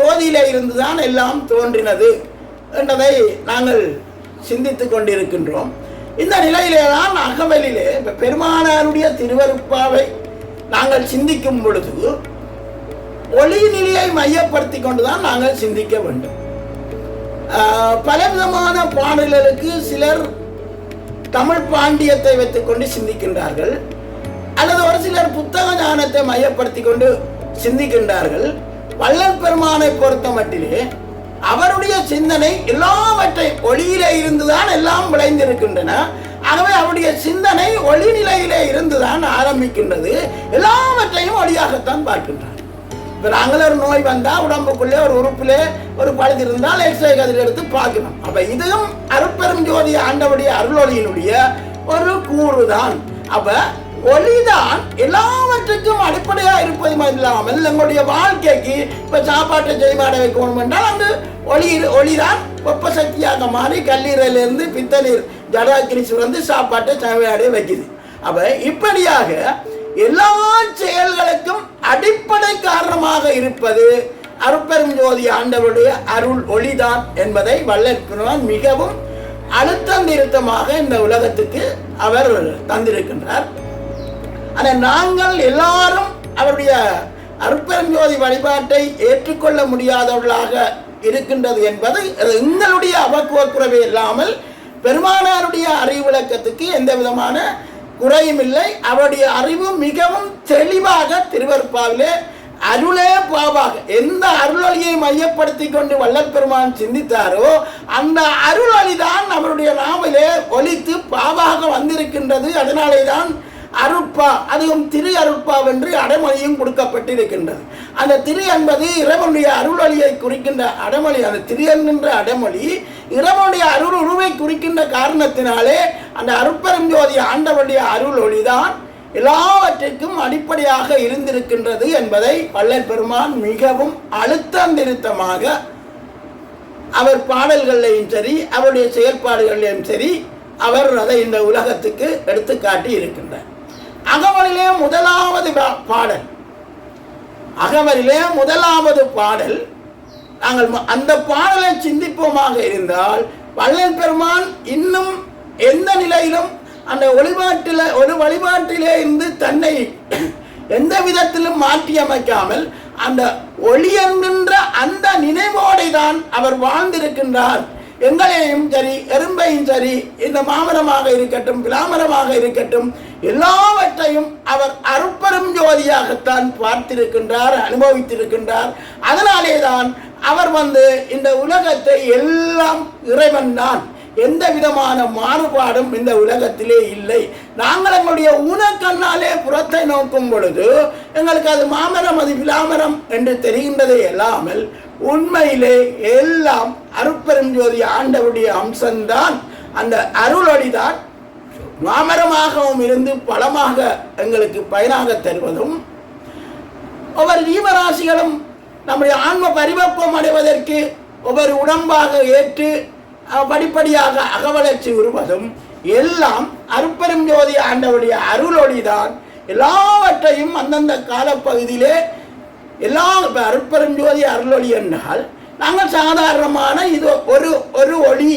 ஜோதியிலே இருந்துதான் எல்லாம் தோன்றினது என்றதை நாங்கள் சிந்தித்து கொண்டிருக்கின்றோம். இந்த நிலையிலே தான் அகவலிலே பெருமானாருடைய திருவருப்பாவை நாங்கள் சிந்திக்கும் பொழுது ஒளி நிலையை மையப்படுத்தி கொண்டுதான் நாங்கள் சிந்திக்க வேண்டும். பல பலவிதமான பாடல்களுக்கு சிலர் தமிழ் பாண்டியத்தை வைத்துக்கொண்டு சிந்திக்கின்றார்கள். அல்லது ஒரு சிலர் புத்தக ஞானத்தை மையப்படுத்தி கொண்டு சிந்திக்கின்றார்கள். வள்ளல் பெருமானை பொறுத்த மட்டிலே அவருடைய சிந்தனை எல்லாவற்றை ஒளியிலே இருந்துதான் எல்லாம் விளைந்திருக்கின்றன. ஆகவே அவருடைய சிந்தனை ஒளி நிலையிலே இருந்துதான் ஆரம்பிக்கின்றது. எல்லாவற்றையும் ஒளியாகத்தான் பார்க்கின்றார். இப்போ நாங்களே ஒரு நோய் வந்தால் உடம்புக்குள்ளே ஒரு உறுப்பிலே ஒரு பழுது இருந்தால் எக்ஸ்ரே கதில் எடுத்து பார்க்கணும். அப்போ இதுவும் அருட்பெரும் ஜோதி ஆண்டவுடைய அருளொலியினுடைய ஒரு கூறு தான் அப்போ ஒளிதான் எல்லாவற்றுக்கும் அடிப்படையாக இருப்பது இல்லாமல் எங்களுடைய வாழ்க்கைக்கு இப்போ சாப்பாட்டை செய்மாட வைக்கணும் என்றால் அந்த ஒளி ஒளிதான் வெப்ப சக்தியாக மாறி கல்லீரலிருந்து பித்தநீர் ஜடாக்கிரி சுரந்து சாப்பாட்டை சமையாட வைக்குது. அப்ப இப்படியாக எல்லா செயல்களுக்கும் அடிப்படை காரணமாக இருப்பது அருப்பெரும் ஜோதி ஆண்டவருடைய அருள் ஒளிதான் என்பதை வள்ளல் மிகவும் அழுத்தம் நிறுத்தமாக இந்த உலகத்துக்கு அவர் தந்திருக்கின்றார். ஆனால் நாங்கள் எல்லாரும் அவருடைய அற்பரஞ்சோதி வழிபாட்டை ஏற்றுக்கொள்ள முடியாதவர்களாக இருக்கின்றது என்பது எங்களுடைய அவக்குவக்குறவே இல்லாமல் பெருமானாருடைய அறிவு விளக்கத்துக்கு எந்த விதமான குறையும் இல்லை. அவருடைய அறிவு மிகவும் தெளிவாக திருவருப்பாவிலே அருளே பாவாக எந்த அருளொலியை மையப்படுத்தி கொண்டு வள்ளல் சிந்தித்தாரோ அந்த அருளொலி தான் அவருடைய நாமலே ஒலித்து பாவாக வந்திருக்கின்றது. அதனாலே தான் அருட்பா அதுவும் திரு அருட்பா என்று அடைமொழியும் கொடுக்கப்பட்டிருக்கின்றது. அந்த திரு என்பது இறைவனுடைய அருளொளியை குறிக்கின்ற அடைமொழி. அந்த திரு என்கின்ற அடைமொழி இறைவனுடைய அருள் உருவை குறிக்கின்ற காரணத்தினாலே அந்த அருட்பெரும் ஜோதி ஆண்டவனுடைய அருள் ஒளிதான் எல்லாவற்றிற்கும் அடிப்படையாக இருந்திருக்கின்றது என்பதை வள்ளல் பெருமான் மிகவும் அழுத்தம் திருத்தமாக அவர் பாடல்கள்லையும் சரி அவருடைய செயல்பாடுகளிலும் சரி அவர் அதை இந்த உலகத்துக்கு எடுத்துக்காட்டி இருக்கின்றார். அகவலிலே முதலாவது பாடல். அகமரிலே முதலாவது பாடல். நாங்கள் அந்த பாடலை சிந்திப்போமாக இருந்தால் வள்ளல் பெருமான் இன்னும் எந்த நிலையிலும் அந்த ஒளிபாட்டில் ஒரு வழிபாட்டிலே இருந்து தன்னை எந்த விதத்திலும் மாற்றி அமைக்காமல் அந்த ஒளி என்கின்ற அந்த நினைவோடை தான் அவர் வாழ்ந்திருக்கின்றார். எங்களையும் சரி எறும்பையும் சரி இந்த மாமரமாக இருக்கட்டும் விளாமரமாக இருக்கட்டும் எல்லாவற்றையும் அவர் அருப்பெரும் ஜோதியாகத்தான் பார்த்திருக்கின்றார் அனுபவித்திருக்கின்றார். அதனாலே தான் அவர் வந்து இந்த உலகத்தை எல்லாம் இறைவன் தான். எந்த விதமான மாறுபாடும் இந்த உலகத்திலே இல்லை. நாங்கள் எங்களுடைய உணக்கண்ணாலே புறத்தை நோக்கும் பொழுது எங்களுக்கு அது மாமரம் அது விலாமரம் என்று தெரிகின்றதே இல்லாமல் உண்மையிலே எல்லாம் அருப்பெரும் ஜோதி ஆண்டவருடைய அம்சம்தான். அந்த அருளொடிதான் மாமரமாகவும் இருந்து பலமாக எங்களுக்கு பயனாக தருவதும் ஒவ்வொரு ஜீவராசிகளும் நம்முடைய ஆன்ம பரிபக்குவம் அடைவதற்கு ஒவ்வொரு உடம்பாக ஏற்று படிப்படியாக அகவளர்ச்சி உருவதும் எல்லாம் அருப்பெரும் ஜோதி ஆண்டவருடைய அருளொளிதான். எல்லாவற்றையும் அந்தந்த காலப்பகுதியிலே எல்லா இப்போ அருட்பெரும் ஜோதி அருளொளி என்றால் நாங்கள் சாதாரணமான இது ஒரு ஒரு ஒளி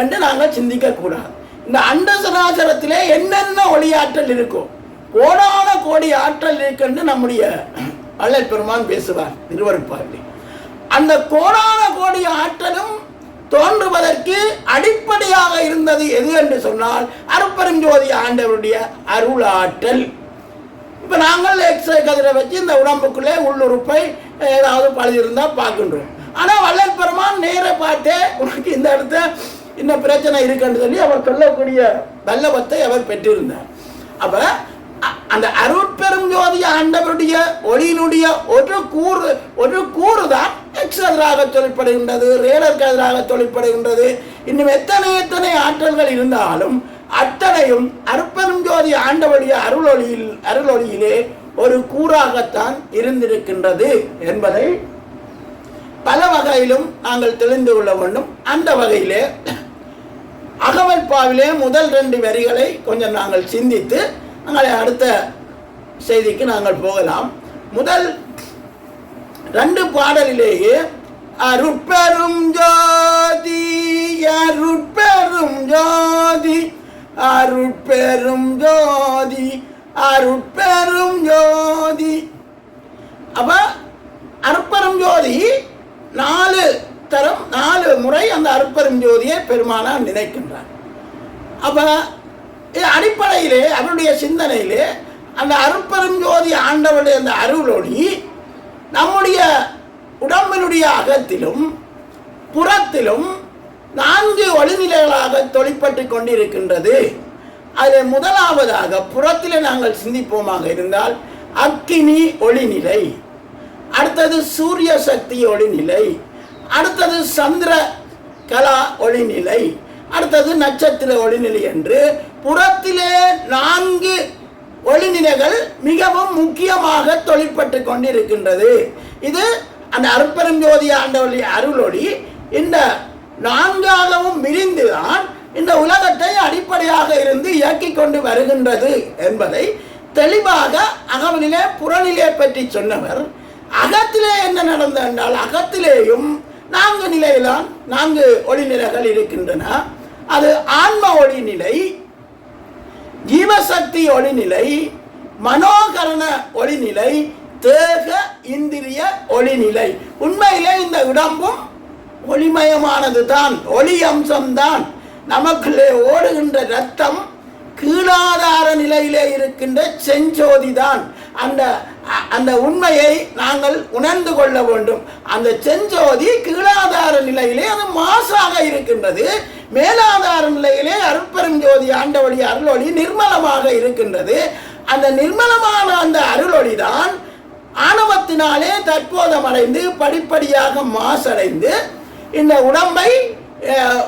என்று நாங்கள் சிந்திக்கக்கூடாது. இந்த அண்ட சராசரத்திலே என்னென்ன ஒளியாற்றல் இருக்கும் கோடான கோடி ஆற்றல் இருக்குன்னு நம்முடைய வள்ளல் பெருமான் பேசுவார் திருவருப்பாட்டி அந்த கோடான கோடி ஆற்றலும் தோன்றுவதற்கு அடிப்படையாக இருந்தது எது என்று சொன்னால் அருப்பெருஞ்சோதி ஆண்டவருடைய அருள் ஆற்றல் இப்போ நாங்கள் எக்ஸ்ரே கதிரை வச்சு இந்த உடம்புக்குள்ளே உள்ளுறுப்பை ஏதாவது பழுது இருந்தால் பார்க்கின்றோம். ஆனால் வள்ளல் பெருமான் நேரை பார்த்தே உனக்கு இந்த இடத்த இந்த பிரச்சனை இருக்குன்னு சொல்லி அவர் சொல்லக்கூடிய வல்லவத்தை அவர் பெற்றிருந்தார். அப்போ அந்த அருட்பெரும் ஜோதி ஆண்டவருடைய ஒளியினுடைய ஒரு கூறு ஒரு கூறு தான் எக்ஸ் எதிராக தொழிற்படுகின்றது ரேடருக்கு எதிராக தொழிற்படுகின்றது. இன்னும் எத்தனை எத்தனை ஆற்றல்கள் இருந்தாலும் அத்தனையும் அருட்பெரும் ஜோதி ஆண்டவருடைய அருளொளியில் அருளொளியிலே ஒரு கூறாகத்தான் இருந்திருக்கின்றது என்பதை பல வகையிலும் நாங்கள் தெரிந்து கொள்ள வேண்டும். அந்த வகையிலே அகவல்பாவிலே முதல் ரெண்டு வரிகளை கொஞ்சம் நாங்கள் சிந்தித்து நாங்கள் அடுத்த செய்திக்கு நாங்கள் போகலாம். முதல் ரெண்டு பாடலிலேயே அருட்பெரும் ஜோதி அருட்பெரும் ஜோதி அருட்பெரும் ஜோதி அருட்பெரும் ஜோதி. அப்போ அருட்பெரும் ஜோதி நாலு தரம் நாலு முறை அந்த அருட்பெரும் ஜோதியை பெருமானார் நினைக்கின்றார். அப்போ அடிப்படையிலே அவருடைய சிந்தனையிலே அந்த அருட்பெரும் ஜோதி ஆண்டவருடைய அந்த அருளொளி நம்முடைய உடம்பினுடைய அகத்திலும் புறத்திலும் நான்கு ஒளிநிலைகளாக தொழிற்பட்டு கொண்டிருக்கின்றது. அதில் முதலாவதாக புறத்திலே நாங்கள் சிந்திப்போமாக இருந்தால் அக்கினி ஒளிநிலை. அடுத்தது சூரிய சக்தி ஒளிநிலை. அடுத்தது சந்திர கலா ஒளிநிலை அடுத்தது நட்சத்திர ஒளிநிலை என்று புறத்திலே நான்கு ஒளிநிலைகள் மிகவும் முக்கியமாக தொழிற்பட்டு கொண்டிருக்கின்றது. இது அந்த அருட்பெருஞ்சோதி ஆண்டவழி அருளொளி. இந்த நான்காகவும் விரிந்துதான் இந்த உலகத்தை அடிப்படையாக இருந்து இயக்கிக் கொண்டு வருகின்றது என்பதை தெளிவாக அகவனிலே புறநிலே பற்றி சொன்னவர் அகத்திலே என்ன நடந்தது என்றால் அகத்திலேயும் நான்கு நிலையிலான் நான்கு ஒளிநிலைகள் இருக்கின்றன. அது ஆன்ம ஒளிநிலை ஜீவசக்தி ஒளிநிலை மனோகரண ஒளிநிலை தேக இந்திரிய ஒளிநிலை. உண்மையிலே இந்த உடம்பும் ஒளிமயமானது தான் ஒளி அம்சம்தான். நமக்குள்ளே ஓடுகின்ற ரத்தம் கீழாதார நிலையிலே இருக்கின்ற செஞ்சோதி தான் அந்த அந்த உண்மையை நாங்கள் உணர்ந்து கொள்ள வேண்டும். அந்த செஞ்சோதி கீழாதார நிலையிலே அது மாசாக இருக்கின்றது. மேலாதார நிலையிலே அருட்பெரும் ஜோதி ஆண்டவழி அருளொளி நிர்மலமாக இருக்கின்றது. அந்த நிர்மலமான அந்த அருளொளி தான் ஆணவத்தினாலே தற்போதமடைந்து படிப்படியாக மாசடைந்து இந்த உடம்பை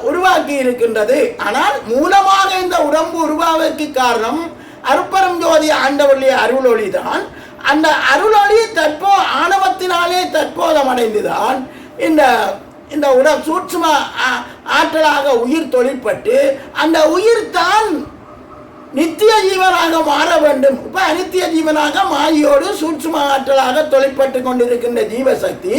உருவாக்கி இருக்கின்றது. ஆனால் மூலமாக இந்த உடம்பு உருவாவதற்கு காரணம் அருப்பரம் ஜோதி ஆண்டவள்ளி அருளொளி தான் அந்த அருளொளி தற்போ ஆணவத்தினாலே தற்போதமடைந்துதான் இந்த இந்த உடல் சூட்சும ஆ- ஆற்றலாக உயிர் தொழிற்பட்டு அந்த உயிர் தான் நித்திய ஜீவனாக மாற வேண்டும். இப்ப அனித்திய ஜீவனாக மாயோடு சூட்சும ஆற்றலாக தொழிற்பட்டு கொண்டிருக்கின்ற ஜீவசக்தி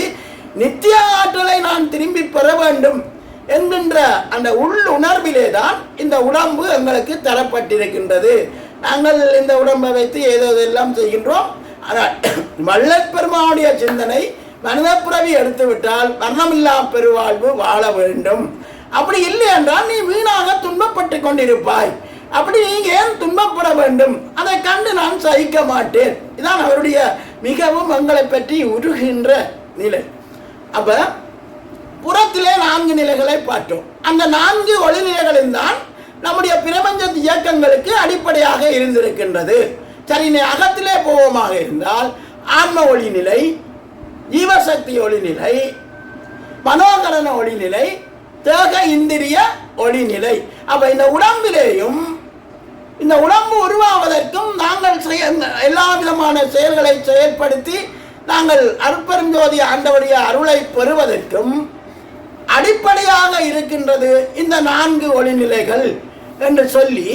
நித்திய ஆற்றலை நான் திரும்பி பெற வேண்டும் என்கின்ற அந்த உள் உணர்விலே தான் இந்த உடம்பு எங்களுக்கு தரப்பட்டிருக்கின்றது. நாங்கள் இந்த உடம்பை வைத்து ஏதோ எல்லாம் செய்கின்றோம். வள்ளற்பெருமானுடைய சிந்தனை மனித எடுத்துவிட்டால் எடுத்து விட்டால் மரணமில்லா பெருவாழ்வு வாழ வேண்டும். அப்படி இல்லை என்றால் நீ வீணாக துன்பப்பட்டு கொண்டிருப்பாய். அப்படி நீ ஏன் துன்பப்பட வேண்டும்? அதை கண்டு நான் சகிக்க மாட்டேன். இதான் அவருடைய மிகவும் எங்களை பற்றி உருகின்ற நிலை. அப்ப புறத்திலே நான்கு நிலைகளை பார்த்தோம். அந்த நான்கு ஒளிநிலைகளில் தான் நம்முடைய பிரபஞ்ச இயக்கங்களுக்கு அடிப்படையாக இருந்திருக்கின்றது. சரி நீ அகத்திலே போவோமாக இருந்தால் ஆன்ம ஒளிநிலை ஜீவசக்தி ஒளிநிலை மனோகரண ஒளிநிலை தேக இந்திரிய ஒளிநிலை. அப்ப இந்த உடம்பிலேயும் இந்த உடம்பு உருவாவதற்கும் நாங்கள் செய்ய எல்லா விதமான செயல்களை செயல்படுத்தி நாங்கள் அருட்பெருஞ்சோதி ஆண்டவருடைய அருளை பெறுவதற்கும் அடிப்படையாக இருக்கின்றது இந்த நான்கு ஒளிநிலைகள் என்று சொல்லி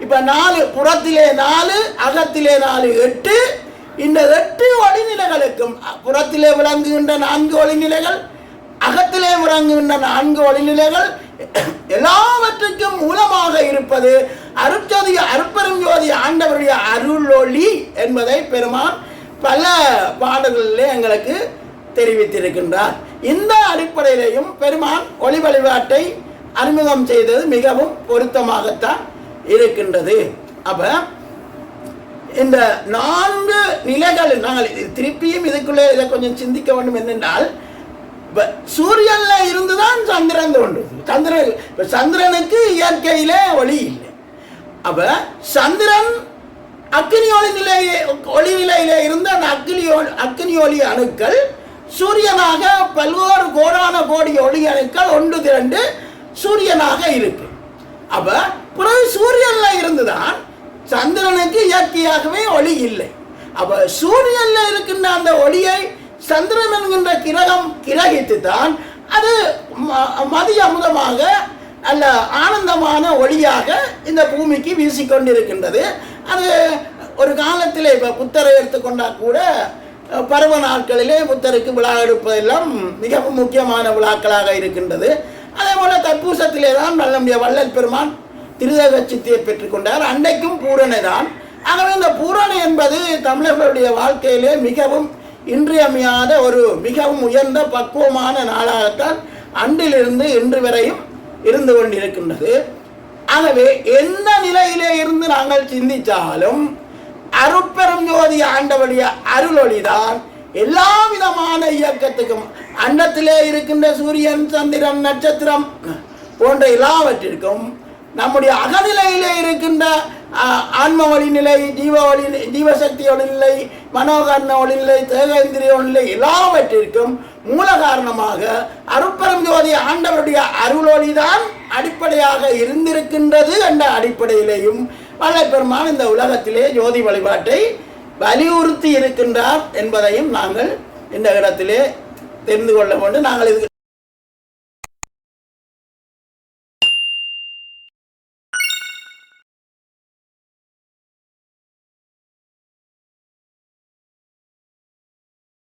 இப்போ நாலு புறத்திலே நாலு அகத்திலே நாலு எட்டு. இந்த எட்டு ஒளிநிலைகளுக்கும் புறத்திலே விளங்குகின்ற நான்கு ஒளிநிலைகள் அகத்திலே விளங்குகின்ற நான்கு ஒளிநிலைகள் எல்லாவற்றுக்கும் மூலமாக இருப்பது அருட்சோதி அருட்பெரும் ஜோதி ஆண்டவருடைய அருளொளி என்பதை பெருமான் பல பாடல்களிலே எங்களுக்கு தெரிவித்திருக்கின்றார். இந்த அடிப்படையிலேயும் பெருமான் ஒளி வழிபாட்டை அறிமுகம் செய்தது மிகவும் பொருத்தமாகத்தான் இருக்கின்றது. அப்ப இந்த நான்கு நிலைகள் நாங்கள் திருப்பியும் இதுக்குள்ளே இதை கொஞ்சம் சிந்திக்க வேண்டும் என்னென்றால் இப்ப சூரியன்ல இருந்துதான் சந்திரன் தோன்றுது சந்திரன் இப்ப சந்திரனுக்கு இயற்கையிலே ஒளி இல்லை. அப்ப சந்திரன் அக்னி ஒளி நிலையே ஒளி நிலையிலே இருந்த அந்த அக்னி ஒளி அக்னி ஒளி அணுக்கள் சூரியனாக பல்வேறு கோடான கோடி ஒளி அணுக்கள் ஒன்று திரண்டு சூரியனாக இருக்கு. அப்ப பிறகு சூரியன்ல இருந்துதான் சந்திரனுக்கு இயற்கையாகவே ஒளி இல்லை. அப்ப சூரியன்ல இருக்கின்ற அந்த ஒளியை சந்திரன் என்கின்ற கிரகம் கிரகித்து தான் அது ம- மதிய அமுதமாக நல்ல ஆனந்தமான ஒளியாக இந்த பூமிக்கு வீசிக்கொண்டிருக்கின்றது. அது ஒரு காலத்தில் இப்போ புத்தரை எடுத்துக்கொண்டால் கூட பருவ நாட்களிலே புத்தருக்கு விழா எடுப்பதெல்லாம் மிகவும் முக்கியமான விழாக்களாக இருக்கின்றது. அதே போல் தைப்பூசத்திலே தான் நம்முடைய வள்ளல் பெருமான் திருதக சித்தியை பெற்றுக்கொண்டார். அன்றைக்கும் பூரணை தான் ஆகவே இந்த பூரணை என்பது தமிழர்களுடைய வாழ்க்கையிலே மிகவும் இன்றியமையாத ஒரு மிகவும் உயர்ந்த பக்குவமான நாளாகத்தான் அன்றிலிருந்து இன்று வரையும் இருந்து கொண்டிருக்கின்றது. ஆகவே எந்த நிலையிலே இருந்து நாங்கள் சிந்தித்தாலும் அருட்பெரும் ஜோதி ஆண்டவருடைய அருளொளிதான் எல்லா விதமான இயக்கத்துக்கும் அண்டத்திலே இருக்கின்ற சூரியன் சந்திரன் நட்சத்திரம் போன்ற எல்லாவற்றிற்கும் நம்முடைய அகநிலையிலே இருக்கின்ற ஆன்ம ஒளிநிலை ஜீவ ஒளி ஜீவசக்தி ஒளிநிலை மனோகர்ண ஒளிநிலை தேகேந்திரிய ஒளிநிலை எல்லாவற்றிற்கும் மூல காரணமாக அருட்பெரும் ஜோதி ஆண்டவருடைய அருளொளிதான் அடிப்படையாக இருந்திருக்கின்றது என்ற அடிப்படையிலேயும் வல்லப்பெருமான் இந்த உலகத்திலே ஜோதி வழிபாட்டை வலியுறுத்தி இருக்கின்றார் என்பதையும் நாங்கள் இந்த இடத்திலே தெரிந்து கொள்ள வேண்டும். நாங்கள் இதுக்கு